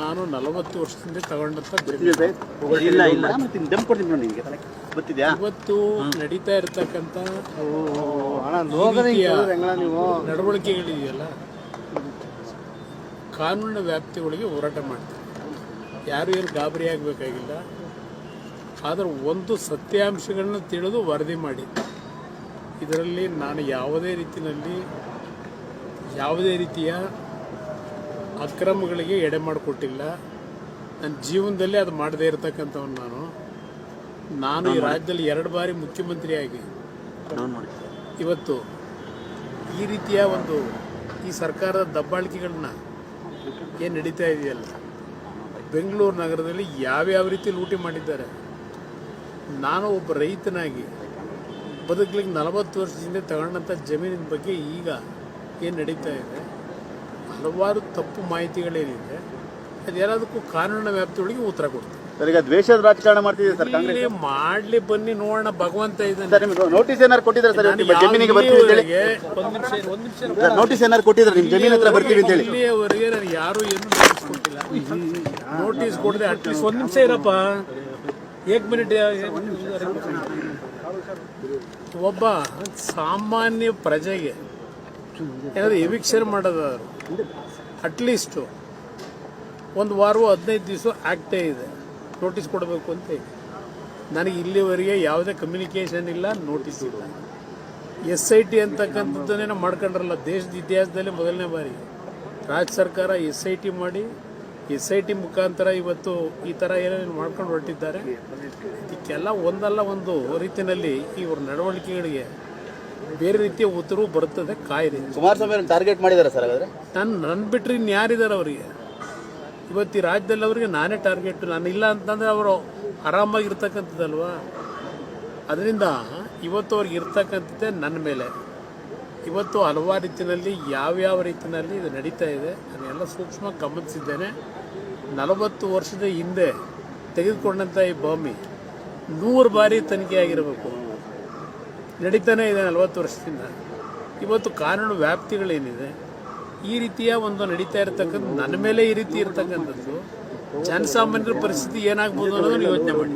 ನಾನು ನಲವತ್ತು ವರ್ಷದಿಂದ ತಗೊಂಡಂತ ಇಲ್ಲ ಇಲ್ಲ. ಮತ್ತೆ ದಮ್ ಕೊಡ್ತೀನಿ ನೋಡಿ ನಿಮಗೆ ತಲೆ ಗೊತ್ತಿದ್ಯಾ? ಇವತ್ತು ನಡೀತಾ ಇರತಕ್ಕಂತ ನೀವು? ನಡವಳಿಕೆಗಳಿದೆಯಲ್ಲ ಕಾನೂನಿನ ವ್ಯಾಪ್ತಿಗಳಿಗೆ ಹೋರಾಟ ಮಾಡ್ತಾರೆ ಯಾರು ಏನು ಗಾಬರಿ ಆಗಬೇಕಾಗಿಲ್ಲ. ಆದರೆ ಒಂದು ಸತ್ಯಾಂಶಗಳನ್ನ ತಿಳಿದು ವರದಿ ಮಾಡಿ ಇದರಲ್ಲಿ ನಾನು ಯಾವುದೇ ರೀತಿಯಲ್ಲಿ ಯಾವುದೇ ರೀತಿಯ ಅಕ್ರಮಗಳಿಗೆ ಎಡೆ ಮಾಡಿಕೊಟ್ಟಿಲ್ಲ. ನನ್ನ ಜೀವನದಲ್ಲಿ ಅದು ಮಾಡದೇ ಇರತಕ್ಕಂಥವ್ನು ನಾನು. ನಾನು ಈ ರಾಜ್ಯದಲ್ಲಿ ಎರಡು ಬಾರಿ ಮುಖ್ಯಮಂತ್ರಿಯಾಗಿ. ಇವತ್ತು ಈ ರೀತಿಯ ಒಂದು ಈ ಸರ್ಕಾರದ ದಬ್ಬಾಳಿಕೆಗಳನ್ನ ಏನು ನಡೀತಾ ಇದೆಯಲ್ಲ? ಬೆಂಗಳೂರು ನಗರದಲ್ಲಿ ಯಾವ್ಯಾವ ರೀತಿ ಲೂಟಿ ಮಾಡಿದ್ದಾರೆ? ನಾನು ಒಬ್ಬ ರೈತನಾಗಿ ಬದುಕಲಿಕ್ಕೆ ನಲವತ್ತು ವರ್ಷದಿಂದ ತಗೊಂಡಂಥ ಜಮೀನಿನ ಬಗ್ಗೆ ಈಗ ಏನು ನಡೀತಾ ಇದೆ? ಹಲವಾರು ತಪ್ಪು ಮಾಹಿತಿಗಳೇನಿದೆ. ಅದೆಲ್ಲದಕ್ಕೂ ಕಾನೂನಿನ ವ್ಯಾಪ್ತಿಯೊಳಗೆ ಉತ್ತರ ಕೊಡ್ತೀವಿ ಸರ್ ಈಗ ದ್ವೇಷದ ರಾಜಕಾರಣ ಮಾಡ್ತಿದೆ ಸರ್ ಕಾಂಗ್ರೆಸ್ ಇಲ್ಲಿ ಮಾಡ್ಲಿ ಬನ್ನಿ ನೋಡೋಣ ಭಗವಂತ ಇದ್ದಾನೆ. ಸರ್ ನಿಮ್ಗೆ ನೋಟಿಸ್ ಏನಾರು ಕೊಟ್ಟಿದ್ದಾರೆ ಸರ್ ನಿಮ್ಮ ಜಮೀನಿಗೆ ಬರ್ತೀವಿ ಅಂತ ಹೇಳಿ? ಇಲ್ಲಿಯವರೆಗೆ- ನಿಮಿಷ ಇರು, ನಿಮಿಷ ಸರ್ ನೋಟಿಸ್ ಏನಾರು ಕೊಟ್ಟಿದ್ದಾರೆ ನಿಮ್ಮ ಜಮೀನ್ ಹತ್ರ ಬರ್ತೀವಿ ಅಂತ ಹೇಳಿ? ಇಲ್ಲಿಯವರೆಗೆ ನನಗೆ ಯಾರು ಏನು ನೋಟಿಸ್ ಕೊಟ್ಟಿಲ್ಲ. ನೋಟಿಸ್ ಕೊಡದೆ ಅಟ್ಲೀಸ್ಟ್ ಒಂದು ನಿಮಿಷ ಇರಪ್ಪ. ಏಕ್ ಮಿನಿಟ್ ಒಬ್ಬ ಸಾಮಾನ್ಯ ಪ್ರಜೆಗೆ ಏನಾದ್ರು ಎವಿಕ್ಷನ್ ಮಾಡೋದಾದ್ರು ಅಟ್ಲೀಸ್ಟು ಒಂದು ವಾರವೋ ಹದಿನೈದು ದಿವಸ ಆಗ್ತೇ ಇದೆ. ನೋಟಿಸ್ ಕೊಡಬೇಕು ಅಂತ ನನಗೆ ಇಲ್ಲಿವರೆಗೆ ಯಾವುದೇ ಕಮ್ಯುನಿಕೇಷನ್ ಇಲ್ಲ ನೋಟಿಸ್ ಇಲ್ಲ. ಎಸ್ ಐ ಟಿ ಅಂತಕ್ಕಂಥದ್ದನ್ನೇನೋ ಮಾಡ್ಕೊಂಡ್ರಲ್ಲ, ದೇಶದ ಇತಿಹಾಸದಲ್ಲಿ ಮೊದಲನೇ ಬಾರಿ. ರಾಜ್ಯ ಸರ್ಕಾರ ಎಸ್ ಐ ಟಿ ಮಾಡಿ ಎಸ್ ಐ ಟಿ ಮುಖಾಂತರ ಇವತ್ತು ಈ ಥರ ಏನೇನು ಮಾಡ್ಕೊಂಡು ಹೊರಟಿದ್ದಾರೆ. ಇದಕ್ಕೆಲ್ಲ ಒಂದಲ್ಲ ಒಂದು ರೀತಿಯಲ್ಲಿ ಇವ್ರ ನಡವಳಿಕೆಗಳಿಗೆ ಬೇರೆ ರೀತಿಯ ಉತ್ತರವು ಬರುತ್ತದೆ ಕಾಯಿದೆ. ಕುಮಾರಸ್ವಾಮಿ ಟಾರ್ಗೆಟ್ ಮಾಡಿದ್ದಾರೆ ಸರ್ ಹಾಗಾದ್ರೆ? ನನ್ನ ನನ್ನ ಬಿಟ್ಟರೆ ಇನ್ಯಾರಿದ್ದಾರೆ ಅವರಿಗೆ? ಇವತ್ತು ಈ ರಾಜ್ಯದಲ್ಲಿ ಅವರಿಗೆ ನಾನೇ ಟಾರ್ಗೆಟ್ ನಾನು ಇಲ್ಲ ಅಂತಂದರೆ ಅವರು ಆರಾಮಾಗಿರ್ತಕ್ಕಂಥದ್ದಲ್ವಾ? ಅದರಿಂದ ಇವತ್ತು ಅವ್ರಿಗೆ ಇರ್ತಕ್ಕಂಥದ್ದೇ ನನ್ನ ಮೇಲೆ. ಇವತ್ತು ಹಲವಾರು ರೀತಿಯಲ್ಲಿ ಯಾವ್ಯಾವ ರೀತಿಯಲ್ಲಿ ಇದು ನಡೀತಾ ಇದೆ ಅದನ್ನೆಲ್ಲ ಸೂಕ್ಷ್ಮ ಗಮನಿಸಿದ್ದೇನೆ. ನಲವತ್ತು ವರ್ಷದ ಹಿಂದೆ ತೆಗೆದುಕೊಂಡಂಥ ಈ ಭೂಮಿ ನೂರು ಬಾರಿ ತನಿಖೆ ಆಗಿರಬೇಕು ನಡೀತಾನೆ ಇದೆ ನಲವತ್ತು ವರ್ಷದಿಂದ. ಇವತ್ತು ಕಾನೂನು ವ್ಯಾಪ್ತಿಗಳೇನಿದೆ, ಈ ರೀತಿಯ ಒಂದು ನಡೀತಾ ಇರತಕ್ಕಂಥ, ನನ್ನ ಮೇಲೆ ಈ ರೀತಿ ಇರತಕ್ಕಂಥದ್ದು, ಜನಸಾಮಾನ್ಯರ ಪರಿಸ್ಥಿತಿ ಏನಾಗ್ಬೋದು ಅನ್ನೋದನ್ನು ಯೋಚನೆ ಮಾಡಿ.